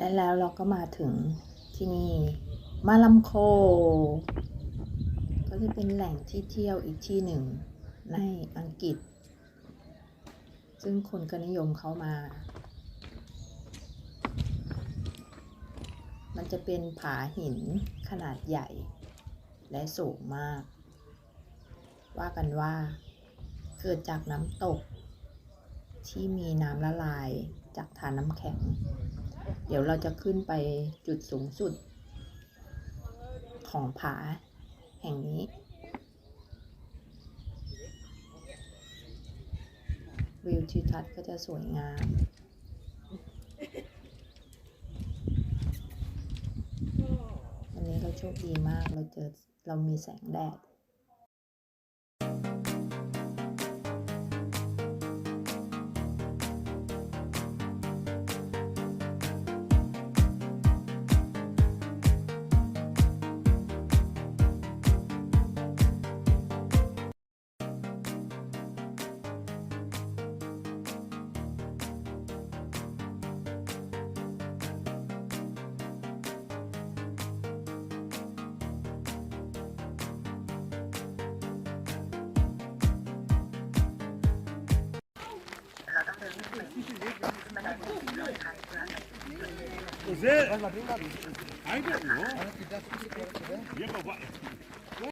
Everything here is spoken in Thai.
และแล้วเราก็มาถึงที่นี่มาลำโค ก็จะเป็นแหล่งที่เที่ยวอีกที่หนึ่งในอังกฤษ ซึ่งคนก็นิยมเข้ามา มันจะเป็นผาหินขนาดใหญ่ และสูงมาก ว่ากันว่าเกิดจากน้ำตกที่มีน้ำละลายจากฐานน้ำแข็ง เดี๋ยวเราจะขึ้นไปจุดสูงสุด ของผาแห่งนี้ วิวทิวทัศน์ก็จะสวยงามวันนี้เราโชคดีมากเราเจอเรามีแสงแดด José, ainda não.